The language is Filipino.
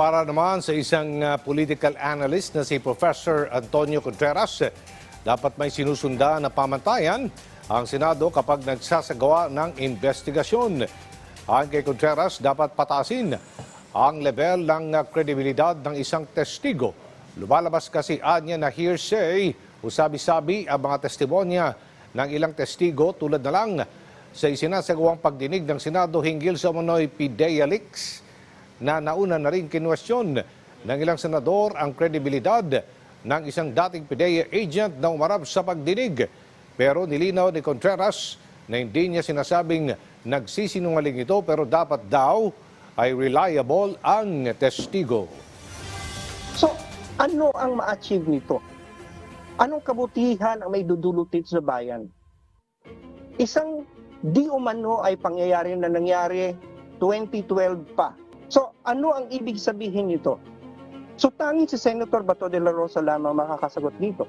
para naman sa isang ah, political analyst na si Professor Antonio Contreras, dapat may sinusunda na pamantayan ang Senado kapag nagsasagawa ng investigasyon. Ayon kay Contreras, dapat patasin ang level ng ah, kredibilidad ng isang testigo. Lumalabas kasi anya na hearsay o sabi-sabi ang mga testimonya ng ilang testigo tulad na lang sa isinasagawang pagdinig ng Senado hinggil sa Manoy Pidea Leaks na nauna na rin kinwestiyon ng ilang senador ang kredibilidad ng isang dating PIDEA agent na umarap sa pagdinig. Pero nilinaw ni Contreras na hindi niya sinasabing nagsisinungaling ito pero dapat daw ay reliable ang testigo. So, ano ang ma-achieve nito? Anong kabutihan ang may dudulutin sa bayan? Isang di umano ay pangyayari na nangyari 2012 pa. So, ano ang ibig sabihin nito? So, tanging si Senator Bato de la Rosa lamang makakasagot dito.